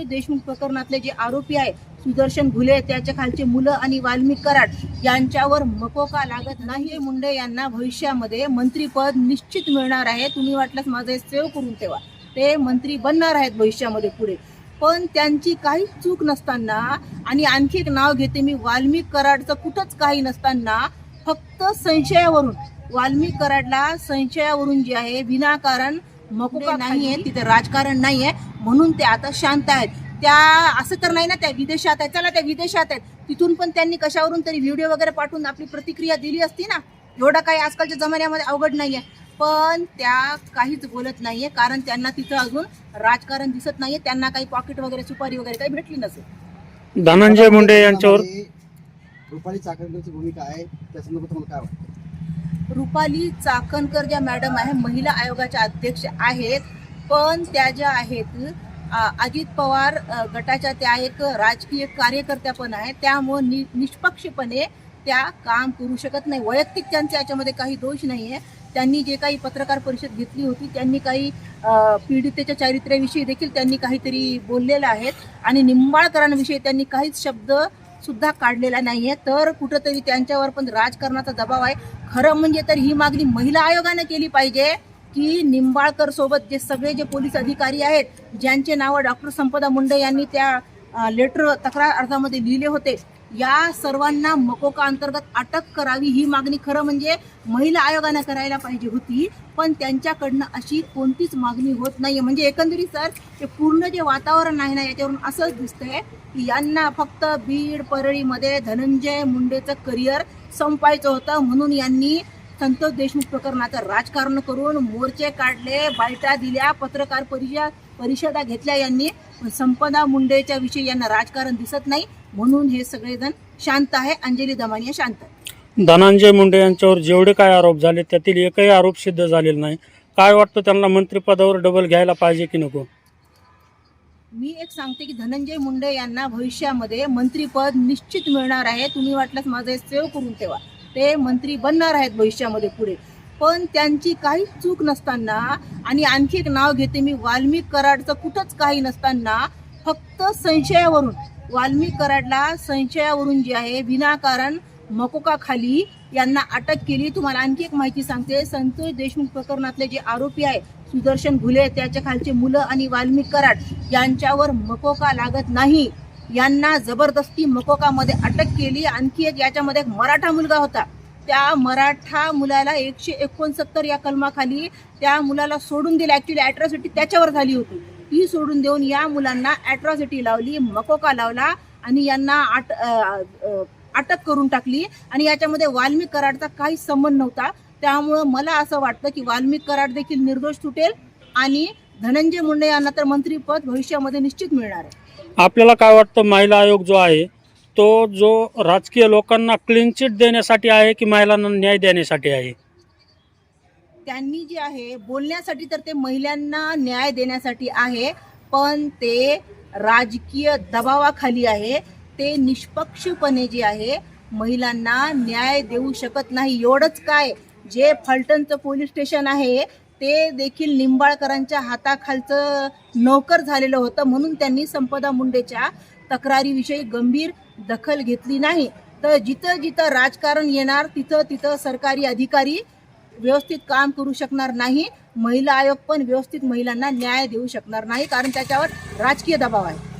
देशमुख प्रकरणातले जे आरोपी आहे सुदर्शन घुले त्याच्या खालचे मुलं आणि वाल्मिक कराड यांच्यावर मकोका लागत नाही मुंडे यांना भविष्यामध्ये मंत्रीपद निश्चित मिळणार आहे. तुम्ही वाटल्यास माझं सेव्ह करून ठेवा. ते मंत्री बनणार आहेत भविष्यामध्ये पुढे. पण त्यांची काहीच चूक नसताना आणि आणखी एक नाव घेते मी वाल्मिक कराडचं कुठंच काही नसताना फक्त संशयावरून वाल्मिक कराडला संशयावरून जे आहे विनाकारण मकोका नाही आहे तिथे राजकारण नाही आहे म्हणून ते आता शांत आहेत. त्या असं तर नाही ना त्या विदेशात आहेत. चला त्या विदेशात आहेत. तिथून पण त्यांनी कशावरून तरी व्हिडिओ वगैरे पाठवून आपली प्रतिक्रिया दिली असती ना. एवढं काही आजकालच्या जमान्यामध्ये अवघड नाहीये. पण त्या काहीच बोलत नाहीये. कारण त्यांना तिथं अजून राजकारण दिसत नाहीये. त्यांना काही पॉकेट वगैरे सुपारी वगैरे काही भेटली नसेल. धनंजय मुंडे यांच्यावर रुपाली चाकणकरची भूमिका आहे. त्या संदर्भात तुम्हाला काय वाटतं? रुपाली चाकणकर ज्या मॅडम आहे महिला आयोगाच्या अध्यक्ष आहेत. पण त्या ज्या आहेत अजित पवार गटाच्या त्या एक राजकीय कार्यकर्त्या पण आहेत. त्यामुळं नि निष्पक्षपणे त्या काम करू शकत नाही. वैयक्तिक त्यांचे याच्यामध्ये काही दोष नाही आहे त्यांनी जे काही पत्रकार परिषद घेतली होती त्यांनी काही पीडितेच्या चारित्र्याविषयी देखील त्यांनी काहीतरी बोललेलं आहेत आणि निंबाळकरांविषयी त्यांनी काहीच शब्द सुद्धा काढलेला नाहीये. तर कुठंतरी त्यांच्यावर पण राजकारणाचा दबाव आहे. खरं म्हणजे तर ही मागणी महिला आयोगाने केली पाहिजे. की निंबाळकर सोबत जे सगळे जे पोलीस अधिकारी आहेत ज्यांचे नावं डॉक्टर संपदा मुंडे यांनी त्या लेटर तक्रार अर्जामध्ये लिहिले होते या सर्वांना मकोका अंतर्गत अटक करावी ही मागणी खरं म्हणजे महिला आयोगाने करायला पाहिजे होती पण त्यांच्याकडनं अशी कोणतीच मागणी होत नाहीये. म्हणजे एकंदरीत सर ते पूर्ण जे वातावरण आहे ना याच्यावरून असंच दिसतंय की यांना फक्त बीड परळीमध्ये धनंजय मुंडेचं करिअर संपायचं होतं म्हणून यांनी संतोष देशमुख प्रकरणाचं राजकारण करून मोर्चे काढले बायटा दिल्या पत्रकार परिषद परिषदा घेतल्या यांनी. संपदा मुंडेच्या विषयी यांना राजकारण दिसत नाही. म्हणून हे सगळेजण शांत आहे. अंजली दमानिया शांत धनंजय मुंडे यांच्यावर जेवढे काय आरोप झाले त्यातील एकही आरोप सिद्ध झालेला नाही. काय वाटतं त्यांना मंत्रिपदावर डबल घ्यायला पाहिजे की नको? मी एक सांगते की धनंजय मुंडे यांना भविष्यामध्ये मंत्रीपद निश्चित मिळणार आहे. तुम्ही वाटल्यास माझं सेव्ह करून ठेवा. ते मंत्री बनणार आहेत भविष्यामध्ये पुढे. पण त्यांची काहीच चूक नसताना आणि आणखी एक नाव घेते मी वाल्मिक कराडचं कुठंच काही नसताना फक्त संशयावरून वाल्मिक कराडला संशयावरून जे आहे विनाकारण मकोकाखाली यांना अटक केली. तुम्हाला आणखी एक माहिती सांगते संतोष देशमुख प्रकरणातले जे आरोपी आहे सुदर्शन घुले त्याच्या खालचे मुलं आणि वाल्मिक कराड यांच्यावर मकोका लागत नाही. यांना जबरदस्ती मकोकामध्ये अटक केली. आणखी एक याच्यामध्ये एक मराठा मुलगा होता. त्या मराठा मुलाला एकशे एकोणसत्तर या कलमाखाली त्या मुलाला सोडून दिलं. ॲक्च्युली ॲट्रॉसिटी त्याच्यावर झाली होती. ती सोडून देऊन या मुलांना ॲट्रॉसिटी लावली मकोका लावला आणि यांना आट अटक करून टाकली. आणि याच्यामध्ये वाल्मिक कराडचा काहीच संबंध नव्हता. त्यामुळं मला असं वाटतं की वाल्मिक कराड देखील निर्दोष सुटेल आणि धनंजय मुंडे यांना तर मंत्रीपद भविष्यामध्ये निश्चित मिळणार आहे. आपल्याला काय वाटतं महिला आयोग जो आहे तो जो राजकीय लोकांना क्लीन चिट देण्यासाठी आहे की महिलांना न्याय देण्यासाठी आहे? त्यांनी जे आहे बोलण्यासाठी तर ते महिलांना न्याय देण्यासाठी आहे पण ते राजकीय दबावाखाली आहे. ते निष्पक्षपणे जे आहे महिलांना न्याय देऊ शकत नाही. एवढंच काय जे फलटणचं पोलीस स्टेशन आहे ते देखील निंबाळकरांच्या हाताखालचं नोकर झालेलं होतं म्हणून त्यांनी संपदा मुंडेच्या तक्रारीविषयी गंभीर दखल घेतली नाही. तर जिथं जिथं राजकारण येणार तिथं तिथं सरकारी अधिकारी व्यवस्थित काम करू शकणार नाही महिला आयोग पण व्यवस्थित महिलांना न्याय देऊ शकणार नाही कारण त्याच्यावर राजकीय दबाव आहे.